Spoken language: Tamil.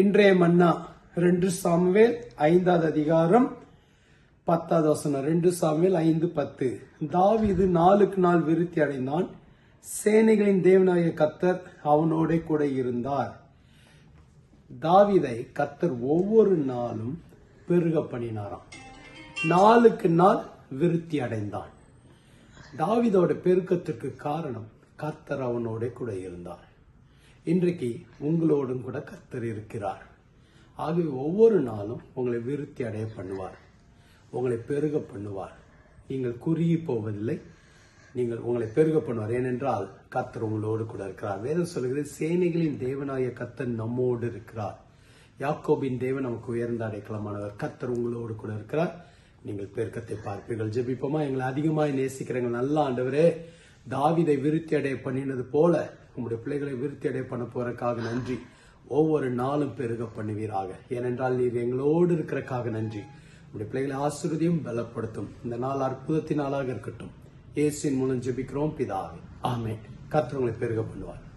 இன்றைய மன்னா ரெண்டு சாமுவேல் ஐந்தாவது அதிகாரம் பத்தாவது வசனம். ரெண்டு சாமுவேல் ஐந்து பத்து. தாவிது நாளுக்கு நாள் விருத்தி அடைந்தான். சேனைகளின் தேவனாய கத்தர் அவனோட கூட இருந்தார். தாவிதை கத்தர் ஒவ்வொரு நாளும் பெருக பண்ணினாராம். நாளுக்கு நாள் விருத்தி அடைந்தான். தாவிதோட பெருக்கத்திற்கு காரணம் கத்தர் அவனோட கூட இருந்தார். இன்றைக்கு உங்களோடும் கூட கர்த்தர் இருக்கிறார். ஆகவே ஒவ்வொரு நாளும் உங்களை விருத்தி அடைய பண்ணுவார். உங்களை பெருக பண்ணுவார். நீங்கள் குறுகி போவதில்லை. நீங்கள் உங்களை பெருக பண்ணுவார். ஏனென்றால் கர்த்தர் உங்களோடு கூட இருக்கிறார். வேதம் சொல்கிறது சேனைகளின் தேவனாய கத்தர் நம்மோடு இருக்கிறார். யாக்கோபின் தேவன் நமக்கு உயர்ந்த அடைக்கலமானவர். கர்த்தர் உங்களோடு கூட இருக்கிறார். நீங்கள் பெருக்கத்தை பார்ப்பீர்கள். ஜெபிப்போமா? எங்களை அதிகமாக நேசிக்கிறீங்க நல்ல ஆண்டவரே தாவிதை விருத்தி அடைய பண்ணினது போல உங்களுடைய பிள்ளைகளை விருத்தி அடைய பண்ண போறதுக்காக நன்றி. ஒவ்வொரு நாளும் பெருக பண்ணுவீராக. ஏனென்றால் நீர் எங்களோடு இருக்கிறக்காக நன்றி. உங்களுடைய பிள்ளைகளை ஆசிரியதையும் பலப்படுத்தும். இந்த நாள் அற்புதத்தின் நாளாக இருக்கட்டும். ஏசின் மூலம் ஜெபிக்கிறோம் பிதாவே. ஆமே கர்த்தர் பெருக பண்ணுவார்.